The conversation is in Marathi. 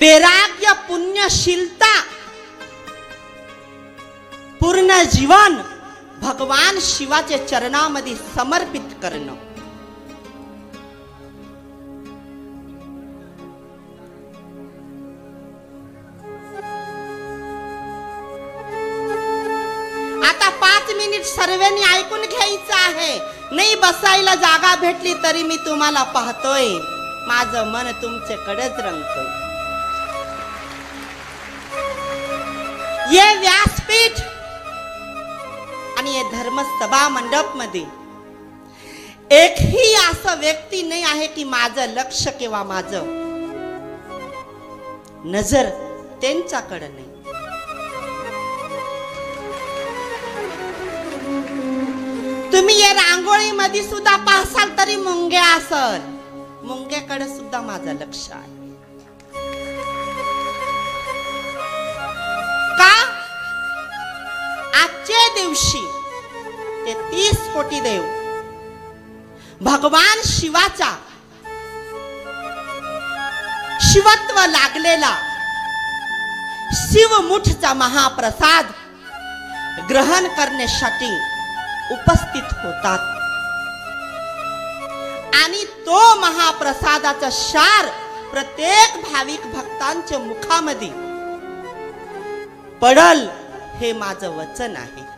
वैराग्य पुण्यशीलता पूर्ण जीवन भगवान शिवाच्या चरणामध्ये समर्पित करणं. आता पाच मिनिट सर्वांनी ऐकून घ्यायचं आहे. नाही बसायला जागा भेटली तरी मी तुम्हाला पाहतोय. माझं मन तुमच्याकडेच रंगतोय. व्यासपीठ आणि हे धर्मसभा मंडपमध्ये एकही असं व्यक्ती नाही आहे की माझं लक्ष किंवा माझं नजर त्यांच्याकडे नाही. तुम्ही या रांगोळीमध्ये सुद्धा पाहसाल तरी मुंग्या असल. मुंग्याकडे सुद्धा माझं लक्ष आहे. दिवशी ते तीस कोटी देव भगवान शिवाचा शिवत्व लागलेला शिवमुठचा महाप्रसाद ग्रहण करण्यासाठी उपस्थित होतात. आणि तो महाप्रसादाचा शार प्रत्येक भाविक भक्तांच्या मुखामध्ये पडल हे माझं वचन आहे.